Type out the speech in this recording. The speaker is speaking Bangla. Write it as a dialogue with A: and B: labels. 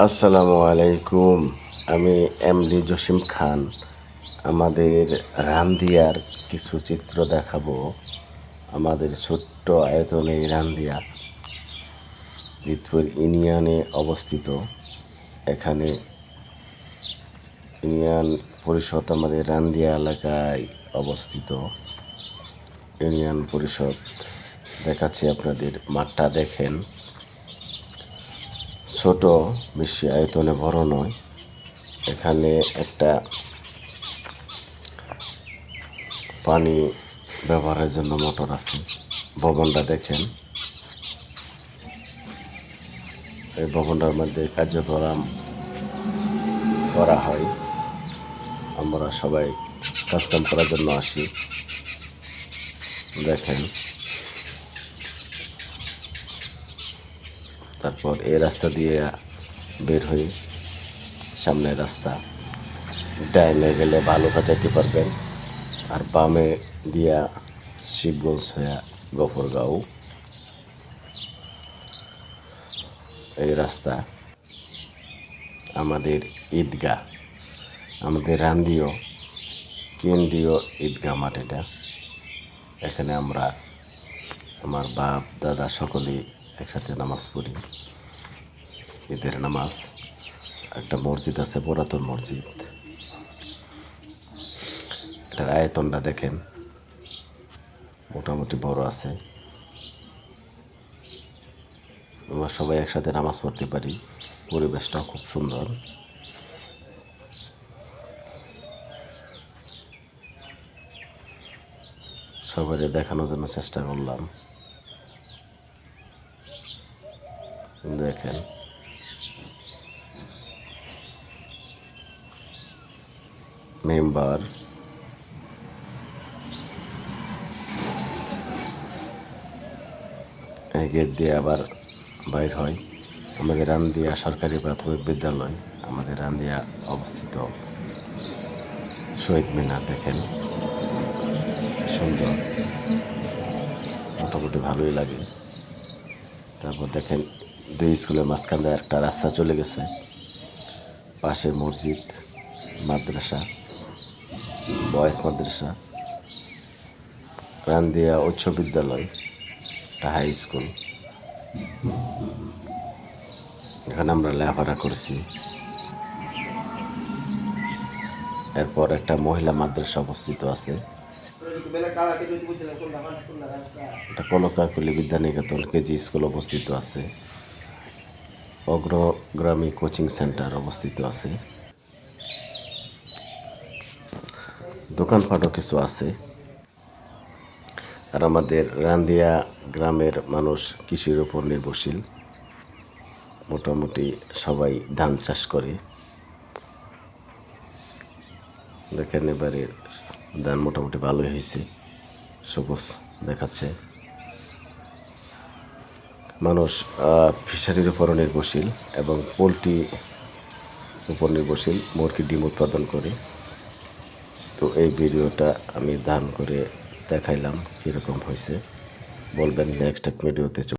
A: আসসালামু আলাইকুম। আমি এমডি জসিম খান। আমাদের রান্দিয়ার কিছু চিত্র দেখাবো। আমাদের ছোট্ট আয়তনে রান্দিয়া, দিতপুর ইউনিয়নে অবস্থিত। এখানে ইউনিয়ন পরিষদ আমাদের রান্দিয়া এলাকায় অবস্থিত। ইউনিয়ন পরিষদ দেখাচ্ছি আপনাদের, মাঠটা দেখেন। ছোট বেশি আয়তনে বড় নয়। এখানে একটা পানি ব্যবহারের জন্য মোটর আছে। ভবনটা দেখেন। এই ভবনটার মধ্যে কার্যক্রম করা হয়। আমরা সবাই কাজকাম করার জন্য আসি। দেখেন। তারপর এই রাস্তা দিয়ে বের হই। সামনের রাস্তা। ডাইনে গেলে ভালোকা যেতে পারবেন। আর বামে দিয়া শিবগঞ্জ হয়ে গফরগাঁও। এই রাস্তা আমাদের ঈদগাহ। আমাদের রান্দিও, কেন্দ্রীয় ঈদগাহ মাঠ এটা। এখানে আমরা আমার বাপ, দাদা সকলেই একসাথে নামাজ পড়ি। ঈদের নামাজ, একটা মসজিদ আছে, পুরাতন মসজিদ। এটার আয়তনটা দেখেন, মোটামুটি বড় আছে। আমরা সবাই একসাথে নামাজ পড়তে পারি পরিবেশটাও খুব সুন্দর। সবাই দেখানোর জন্য চেষ্টা করলাম। দেখেন। মেম্বার। গেট দিয়ে আবার বাইর হয়। আমাদের রান্দিয়া সরকারি প্রাথমিক বিদ্যালয়, আমাদের রান্দিয়া অবস্থিত। শহীদ মিনার দেখেন। সুন্দর। মোটামুটি ভালোই লাগে। তারপর দেখেন দুই স্কুলের মাঝখান দিয়ে একটা রাস্তা চলে গেছে। পাশে মসজিদ, মাদ্রাসা বয়েস মাদ্রাসা, রান্দিয়া উচ্চ বিদ্যালয়, একটা হাই স্কুল। এখানে আমরা লেখাপড়া করছি। এরপর একটা মহিলা মাদ্রাসা অবস্থিত আছে। একটা কলকাকলি বিদ্যানিকেতন, কেজি স্কুল অবস্থিত আছে। অগ্রগ্রামী কোচিং সেন্টার অবস্থিত আছে। দোকানপাটও কিছু আছে। আর আমাদের রান্দিয়া গ্রামের মানুষ কৃষির উপর নির্ভরশীল। মোটামুটি সবাই ধান চাষ করে। দেখেন এবারে ধান মোটামুটি ভালোই হয়েছে। সবুজ দেখাচ্ছে। মানুষ ফিশারির উপর নির্ভরশীল এবং পোলট্রি উপর নির্ভরশীল মুরগি ডিম উৎপাদন করে। তো এই ভিডিওটা আমি দান করে দেখাইলাম কীরকম হয়েছে। বলবেন নেক্সট এক ভিডিওতে